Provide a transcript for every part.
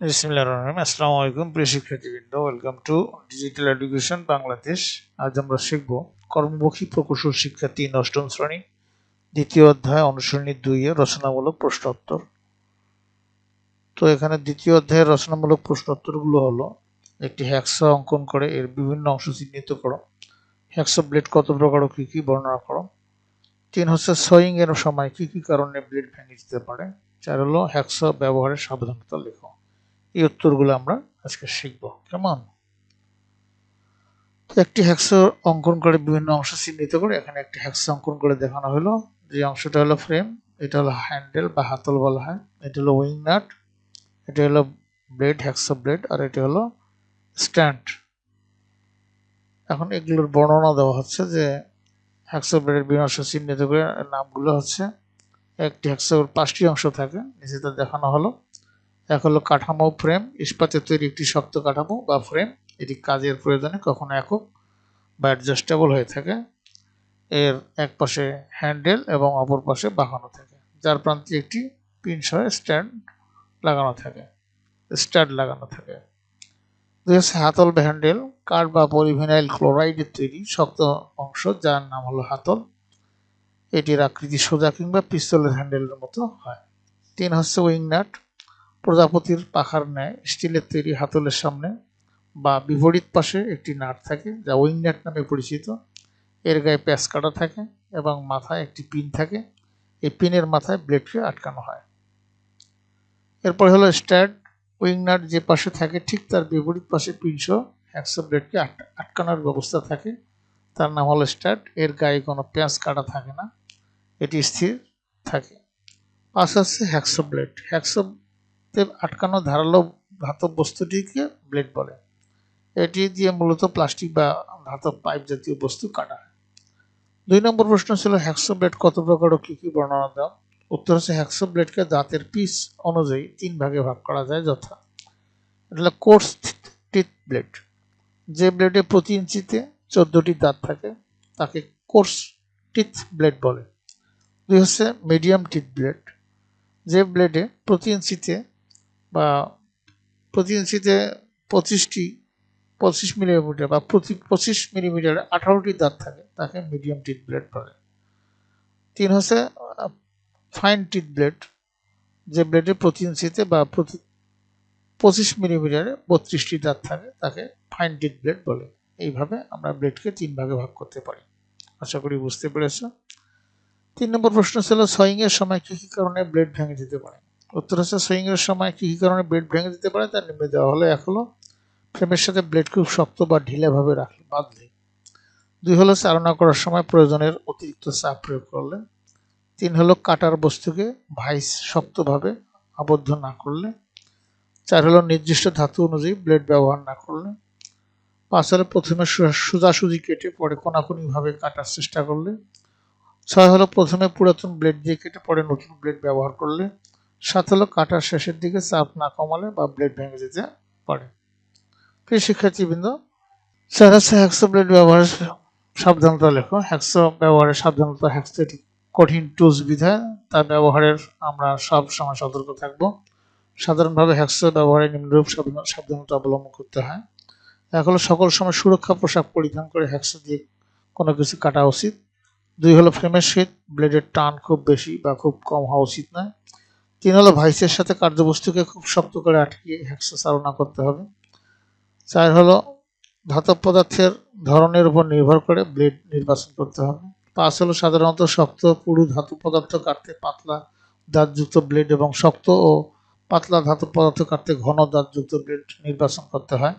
আলাইকুম welcome to digital education Bangladesh আজ আমরা শিখব কর্মমুখী প্রকৌশল শ্রেণি, দ্বিতীয় অধ্যায় রচনামূলক প্রশ্নোত্তর। তো এখানে দ্বিতীয় অধ্যায়ের রচনামূলক প্রশ্নোত্তরগুলো হলো, একটি হ্যাক্সা অঙ্কন করে এর বিভিন্ন অংশ চিহ্নিত করো। হ্যাক্সা ব্লেড কত প্রকার ও কী কী বর্ণনা করো। তিন হচ্ছে সোয়িং এর সময় কী কী কারণে ব্লেড ভেঙে যেতে পারে। চার হলো হ্যাক্সা ব্যবহারের সাবধানতা লেখো। এই উত্তরগুলো আমরা আজকে শিখব। কেমন? একটি হ্যাক্স অঙ্কন করে বিভিন্ন অংশ চিহ্নিত করে এখানে একটি হ্যাক্স অঙ্কন করে দেখানো হলো। যে অংশটা হলো ফ্রেম, এটা হলো হ্যান্ডেল বা হাতল বলা হয়। এটা হলো উইং নাট, এটা হলো ব্লেড হ্যাক্সো ব্লেড, আর এটা হলো স্ট্যান্ড। এখন এগুলোর বর্ণনা দেওয়া হচ্ছে যে হ্যাক্সো ব্লেডের বিভিন্ন অংশ চিহ্নিত করে নামগুলো হচ্ছে, একটি হ্যাক্সোর পাঁচটি অংশ থাকে, নিচেতে দেখানো হলো। এক হলো কাঠামো ফ্রেম ইস্পাতের তৈরি একটি শক্ত কাঠামো বা ফ্রেম এটি কাজের প্রয়োজনে কখনো একক বা অ্যাডজাস্টেবল হয়ে থাকে। এর এক পাশে হ্যান্ডেল এবং অপর পাশে বাঁকানো থাকে, যার প্রান্তে একটি পিন সহ স্ট্যান্ড লাগানো থাকে স্ট্যান্ড লাগানো থাকে। হাতল বা হ্যান্ডেল কাঠ বা পলিভিনাইল ক্লোরাইডের তৈরি শক্ত অংশ, যার নাম হলো হাতল। এটির আকৃতি সোজা কিংবা পিস্তলের হ্যান্ডেলের মতো হয়। তিন হচ্ছে উইং নাট প্রজাপতির পাখার ন্যায় স্টিলের তৈরি হাতলের সামনে বা বিপরীত পাশে একটি নাট থাকে, যা উইং নাট নামে পরিচিত। এর গায়ে প্যাচ কাটা থাকে এবং মাথায় একটি পিন থাকে। এই পিনের মাথায় ব্লেডকে আটকানো হয়। এরপর হলো স্ট্যাড উইং নাট যে পাশে থাকে, ঠিক তার বিপরীত পাশে পিনসহ হ্যাক্সো ব্লেডকে আটকানোর ব্যবস্থা থাকে। তার নাম হলো স্ট্যাড এর গায়ে কোনো প্যাঁচ কাটা থাকে না। এটি স্থির থাকে। পাশ হচ্ছে হ্যাক্সো ব্লেড। হ্যাক্সো আটকানো ধারালো ধাতব বস্তুটিকে ব্লেড বলে। এটি দিয়ে মূলত প্লাস্টিক বা ধাতব পাইপ জাতীয় বস্তু কাটা হয়। দুই নম্বর প্রশ্ন ছিল হ্যাক্সো ব্লেড কত প্রকার ও কী কী বর্ণনা দাও উত্তর হচ্ছে হ্যাক্সো ব্লেডকে দাঁতের পিস অনুযায়ী তিন ভাগে ভাগ করা যায় যথা। এটা কোর্স টিথ ব্লেড যে ব্লেডে প্রতি ইঞ্চিতে চোদ্দটি দাঁত থাকে, তাকে কোর্স টিথ ব্লেড বলে। দুই হচ্ছে মিডিয়াম টিথ ব্লেড যে ব্লেডে প্রতি ইঞ্চিতে বা প্রতি ইঞ্চিতে পঁচিশটি, পঁচিশ মিলিমিটার বা প্রতি পঁচিশ মিলিমিটার আঠারোটি দাঁত থাকে, তাকে মিডিয়াম টিথ ব্লেড বলে। তিন হচ্ছে ফাইন টিথ ব্লেড যে ব্লেডে প্রতি ইঞ্চিতে বা প্রতি পঁচিশ মিলিমিটারে বত্রিশটি দাঁত থাকে, তাকে ফাইন টিথ ব্লেড বলে। এইভাবে আমরা ব্লেডকে তিন ভাগে ভাগ করতে পারি। আশা করি বুঝতে পেরেছ। তিন নম্বর প্রশ্ন ছিল সয়িংয়ের সময় কী কী কারণে ব্লেড ভেঙে যেতে পারে? উত্তর হচ্ছে সুইংয়ের সময় কী কী কারণে ব্লেড ভেঙে দিতে পারে তার নিম্নে দেওয়া হলো। এক হলো, ফ্রেমের সাথে ব্লেড খুব শক্ত বা ঢিলেভাবে রাখলে বাঁধলে। দুই হলো, চালনা করার সময় প্রয়োজনের অতিরিক্ত চাপ প্রয়োগ করলে। তিন হলো, কাটার বস্তুকে ভাইস শক্তভাবে আবদ্ধ না করলে। চার হলো, নির্দিষ্ট ধাতু অনুযায়ী ব্লেড ব্যবহার না করলে। পাঁচ হলো, প্রথমে সোজাসুজি কেটে পরে কোনাকুনিভাবে কাটার চেষ্টা করলে। ছয় হলো, প্রথমে পুরাতন ব্লেড দিয়ে কেটে পরে নতুন ব্লেড ব্যবহার করলে। সাত হলো কাটার শেষের দিকে চাপ না কমালে বা ব্লেড ভেঙে যেতে পারে। প্রিয় শিক্ষার্থীবৃন্দ, স্যার, হচ্ছে হ্যাক্সো ব্লেড ব্যবহারের সাবধানতা লেখো। হ্যাক্সো ব্যবহারের সাবধানতা হ্যাক্সো এটি কঠিন টুলস বিধায় তার ব্যবহারের আমরা সব সময় সতর্ক থাকব। সাধারণভাবে হ্যাক্সো ব্যবহারে নিম্নরূপ সাবধানতা অবলম্বন করতে হয়। এক হলো সকল সময় সুরক্ষা পোশাক পরিধান করে হ্যাক্সো দিয়ে কোনো কিছু কাটা উচিত। দুই হলো ফ্রেমের শীত ব্লেডের টান খুব বেশি বা খুব কম হওয়া উচিত নয়। তিন হলো ভাইসের সাথে কার্যবস্তুকে খুব শক্ত করে আটকিয়ে হ্যাক্সা চালনা করতে হবে। চার হলো ধাতব পদার্থের ধরনের উপর নির্ভর করে ব্লেড নির্বাচন করতে হবে। পাঁচ হলো সাধারণত শক্ত, পুরু ধাতু পদার্থ কাটতে পাতলা দাঁতযুক্ত ব্লেড এবং শক্ত ও পাতলা ধাতু পদার্থ কাটতে ঘন দাঁতযুক্ত ব্লেড নির্বাচন করতে হয়।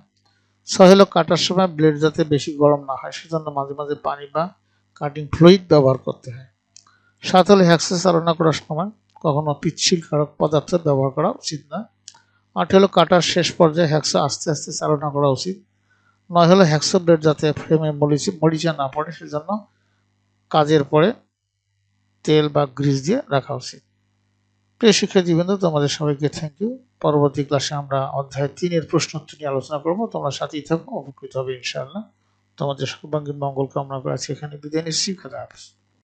ছয় হলো কাটার সময় ব্লেড যাতে বেশি গরম না হয়, সেজন্য মাঝে মাঝে পানি বা কাটিং ফ্লুইড ব্যবহার করতে হয়। সাত হলো হ্যাক্সা চালনা করার সময় কখনো পিচ্ছিল কারক পদার্থ ব্যবহার করা উচিত না। আট হলো কাটার শেষ পর্যায়ে হ্যাক্সো আস্তে আস্তে চালনা করা উচিত। নয় হলো হ্যাক্সো ব্লেড যাতে ফ্রেমে মরিচে, মরিচা না পড়ে, সেজন্য কাজের পরে তেল বা গ্রিস দিয়ে রাখা উচিত। প্রিয় শিক্ষার্থীবৃন্দ, তোমাদের সবাইকে থ্যাংক ইউ পরবর্তী ক্লাসে আমরা অধ্যায় তিনের প্রশ্ন নিয়ে আলোচনা করব। তোমরা সাথেই থাকো, উপকৃত হবে ইনশাআল্লাহ। তোমাদের সর্বাঙ্গীন মঙ্গল কামনা করে আছি এখানে বিদায় নিচ্ছি। খাদা হাফিজ।